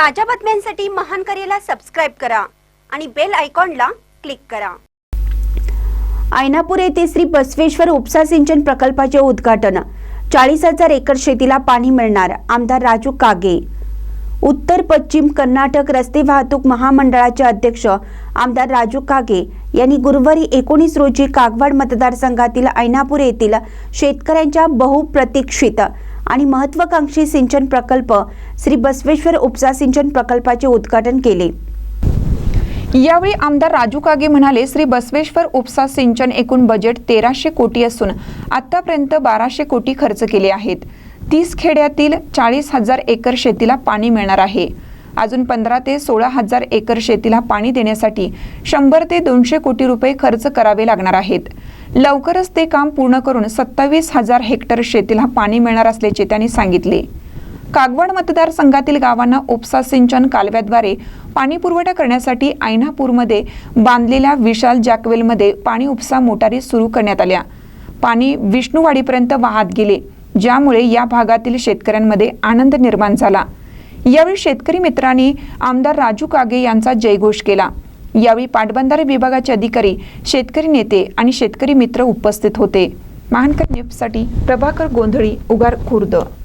ताज्या बातम्यांसाठी महान करेला सबस्क्राईब करा आणि बेल आयकॉनला क्लिक करा. आयनापूर येथे श्री बसवेश्वर उपसा सिंचन प्रकल्पाचे उद्घाटन. चाळीस हजार एकर शेतीला पाणी मिळणार आमदार राजू कागे. उत्तर पश्चिम कर्नाटक रस्ते वाहतूक महामंडळाचे अध्यक्ष आमदार राजू कागे यांनी गुरुवारी एकोणीस रोजी कागवाड मतदारसंघातील ऐनापूर येथील शेतकऱ्यांच्या बहुप्रतीक्षित आणि महत्वाकांक्षी सिंचन प्रकल्प श्री बसवेश्वर उपसा सिंचन प्रकल्पाचे उद्घाटन केले. यावेळी आमदार राजू कागे म्हणाले श्री बसवेश्वर उपसा सिंचन एकूण बजेट तेराशे कोटी असून आतापर्यंत बाराशे कोटी खर्च केले आहेत. तीस खेड्यातील चाळीस हजार एकर शेतीला पाणी मिळणार आहे. अजून पंधरा ते सोळा हजार एकर शेतीला पाणी देण्यासाठी शंभर ते दोनशे कोटी रुपये खर्च करावे लागणार आहेत. लवकरच ते काम पूर्ण करून सत्तावीस हजार हेक्टर शेतीला पाणी मिळणार असल्याचे त्यांनी सांगितले. कागवड मतदारसंघातील गावांना उपसा सिंचन कालव्याद्वारे पाणी पुरवठा करण्यासाठी आयनापूरमध्ये बांधलेल्या विशाल जॅकवेलमध्ये पाणी उपसा मोटारी सुरू करण्यात आल्या. पाणी विष्णूवाडीपर्यंत वाहत गेले ज्यामुळे या भागातील शेतकऱ्यांमध्ये आनंद निर्माण झाला. यावेळी शेतकरी मित्रांनी आमदार राजू कागे यांचा जयघोष केला. यावेळी पाटबंधारे विभागाचे अधिकारी शेतकरी नेते आणि शेतकरी मित्र उपस्थित होते. महानकर न्यूजसाठी प्रभाकर गोंधळी उगार खुर्द.